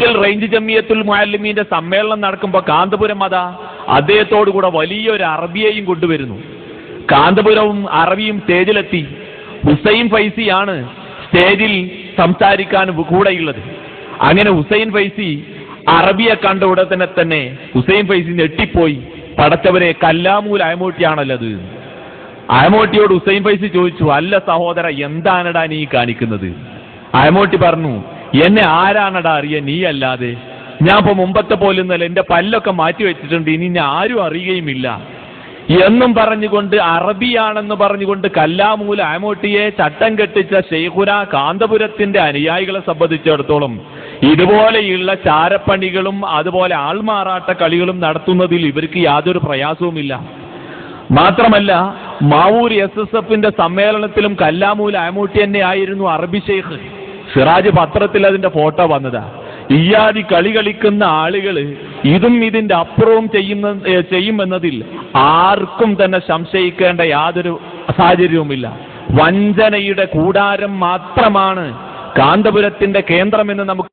ഒരിക്കൽ റേഞ്ച് ജമിയത്തുൽ മുഅല്ലിമീന്റെ സമ്മേളനം നടക്കുമ്പോൾ കാന്തപുരം അതാ കൂടെ വലിയൊരു അറബിയെയും കൊണ്ടുവരുന്നു. കാന്തപുരവും അറബിയും സ്റ്റേജിലെത്തി. ഹുസൈൻ ഫൈസിയാണ് സ്റ്റേജിൽ സംസാരിക്കാൻ കൂടെയുള്ളത്. അങ്ങനെ ഹുസൈൻ ഫൈസി അറബിയെ കണ്ട ഉടനെ തന്നെ ഹുസൈൻ ഫൈസി ഞെട്ടിപ്പോയി. പടച്ചവരെ കല്ലാമൂൽ അയമൂട്ടിയാണല്ലോ അത്. അയമോട്ടിയോട് ഹുസൈൻ ഫൈസി ചോദിച്ചു അല്ല സഹോദര എന്താണടാ നീ കാണിക്കുന്നത്? അയമോട്ടി പറഞ്ഞു എന്നെ ആരാണടാ അറിയ നീ അല്ലാതെ? ഞാൻ ഇപ്പൊ മുമ്പത്തെ പോലൊന്നല്ല എന്റെ പല്ലൊക്കെ മാറ്റി വെച്ചിട്ടുണ്ട് ഇനി ഞാൻ ആരും അറിയുകയുമില്ല. എന്നും പറഞ്ഞുകൊണ്ട് അറബിയാണെന്ന് പറഞ്ഞുകൊണ്ട് കല്ലാമൂല ആമോട്ടിയെ ചട്ടം കെട്ടിച്ച ഷെയ്ഖുന കാന്തപുരത്തിന്റെ അനുയായികളെ സംബന്ധിച്ചിടത്തോളം ഇതുപോലെയുള്ള ചാരപ്പണികളും അതുപോലെ ആൾമാറാട്ട കളികളും നടത്തുന്നതിൽ ഇവർക്ക് യാതൊരു പ്രയാസവുമില്ല. മാത്രമല്ല മാവൂർ എസ് എസ് എഫിന്റെ സമ്മേളനത്തിലും കല്ലാമൂല ആമൂട്ടി തന്നെ ആയിരുന്നു അറബി ഷെയ്ഖ് സിറാജ് പത്രത്തിൽ അതിന്റെ ഫോട്ടോ വന്നതാ. ഇയാദി കളി കളിക്കുന്ന ആളുകൾ ഇതും ഇതിന്റെ അപ്പുറവും ചെയ്യുന്ന ചെയ്യുമെന്നതിൽ ആർക്കും തന്നെ സംശയിക്കേണ്ട യാതൊരു സാഹചര്യവുമില്ല. വഞ്ചനയുടെ കൂടാരം മാത്രമാണ് കാന്തപുരത്തിന്റെ കേന്ദ്രമെന്ന് നമുക്ക്